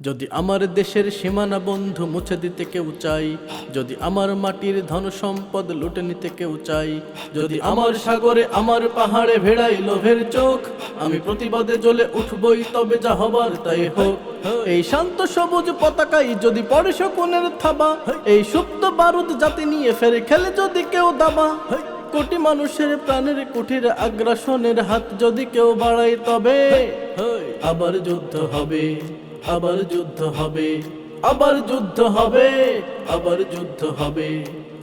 যদি আমার দেশের সীমানা বন্ধু মুছে দিতে কেউ চাই যদি আমার মাটির ধন সম্পদ লুটে নিতে কেউ চাই যদি আমার সাগরে আমার পাহাড়ে ভেড়াই লোভের চোখ, আমি প্রতিবাদে জ্বলে উঠবই তবে যা হবার তাই হোক। এই শান্ত সবুজ পতাকাই যদি পড়ে শকুনের থাবা, এই সুপ্ত বারুদ জাতি নিয়ে ফেরে খেলে যদি কেউ দাবা। কোটি মানুষের প্রাণের কুঠির আগ্রাসনের হাত যদি কেউ বাড়ায় তবে, আবার যুদ্ধ হবে। আবার যুদ্ধ হবে আবার যুদ্ধ হবে আবার যুদ্ধ হবে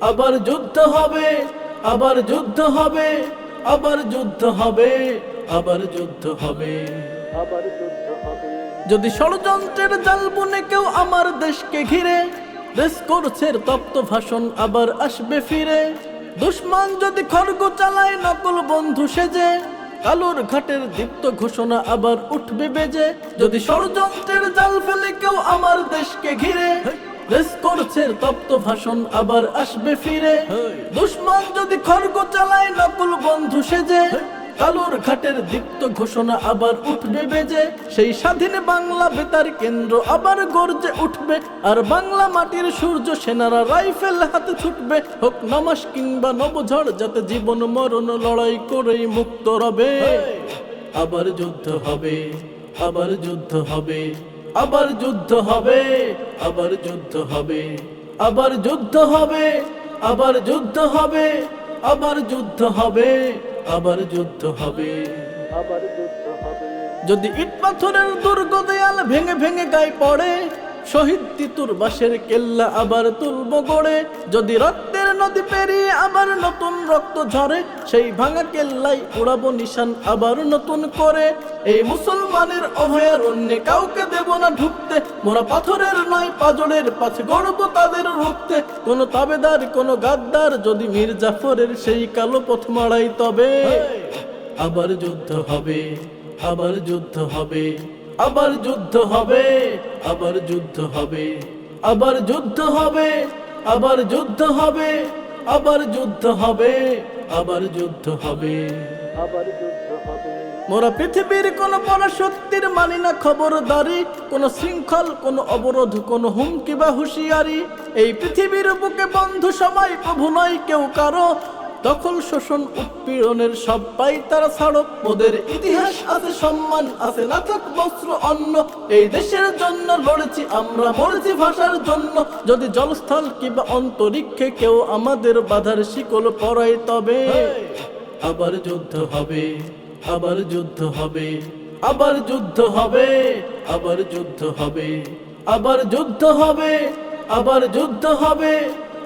আবার যুদ্ধ হবে আবার যুদ্ধ হবে আবার যুদ্ধ হবে আবার যুদ্ধ হবে। আবার যুদ্ধ হবে। যদি ষড়যন্ত্রের জাল বুনে কেউ আমার দেশকে ঘিরে দেশ করছে তপ্ত ভাষণ আবার আসবে ফিরে। দুশ্মন যদি খড়গ চালায় নকল বন্ধু সেজে কালোর ঘাটের দীপ্ত ঘোষণা আবার উঠবে বেজে। যদি ষড়যন্ত্রের জাল ফেলে কেউ আমার দেশকে ঘিরে করছে তপ্ত ভাষণ আবার আসবে ফিরে। দুশ্মন যদি খর্গ চালায় নকুল বন্ধু সেজে কালোর ঘাটের দীপ্ত ঘোষণা আবার উঠবে বেজে। সেই স্বাধীন বাংলা বেতার কেন্দ্র আবার গর্জে উঠবে। আর বাংলা মাটির সূর্য সেনারা রাইফেল হাতে ছুটবে। হোক নামাস কিংবা নবঝড়, যাতে জীবন, মরণ, লড়াই করেই মুক্ত রবে। আবার যুদ্ধ হবে, আবার যুদ্ধ হবে, আবার যুদ্ধ হবে, আবার যুদ্ধ হবে, আবার যুদ্ধ হবে, আবার যুদ্ধ হবে, আবার যুদ্ধ হবে। আবার যুদ্ধ হবে। আবার যুদ্ধ হবে। যদি ইট পাথরের দুর্গ দেয়াল ভেঙে ভেঙে গায়ে পড়ে শহীদ তিতুর বাসের কেল্লা আবার তুলব গড়ে। যদি রক্তের নদী পেরিয়ে আবার নতুন রক্ত ঝরে, সেই ভাঙা কেল্লাই উড়াবো নিশান আবার নতুন করে। এই মুসলমানের অভয়ারণ্যে কাউকে দেব না ঢুকতে, মোরা পাথরের নয়, পাজরের পাশে গড়ব তাদের রুখতে। কোন তাবেদার, কোন গাদ্দার, যদি মীর জাফরের সেই কালো পথ মারাই তবে। আবার যুদ্ধ হবে, আবার যুদ্ধ হবে, আবার যুদ্ধ হবে, আবার যুদ্ধ হবে, আবার যুদ্ধ হবে। আবার যুদ্ধ হবে আবার যুদ্ধ হবে আবার যুদ্ধ হবে। আবার যুদ্ধ হবে। মোরা পৃথিবীর কোন পরাশক্তির মানি না খবরদারি কোন শৃঙ্খল কোন অবরোধ কোন হুমকি বা হুঁশিয়ারি। এই পৃথিবীর বুকে বন্ধু সময় প্রভু নয় কেউ কারও। দখল শোষণ উৎপীড়নের সব পাই তারা ছাড়ো ওদের ইতিহাস আছে, সম্মান আছে, না থাক বস্ত্র, অন্ন। এই দেশের জন্য লড়েছি আমরা, মরেছি ভাষার জন্য। যদি জলস্থল কিংবা অন্তরিক্ষে কেউ আমাদের বাধার শিকল পরায়, তবে আবার যুদ্ধ হবে, আবার যুদ্ধ হবে, আবার যুদ্ধ হবে, আবার যুদ্ধ হবে, আবার যুদ্ধ হবে, আবার যুদ্ধ হবে।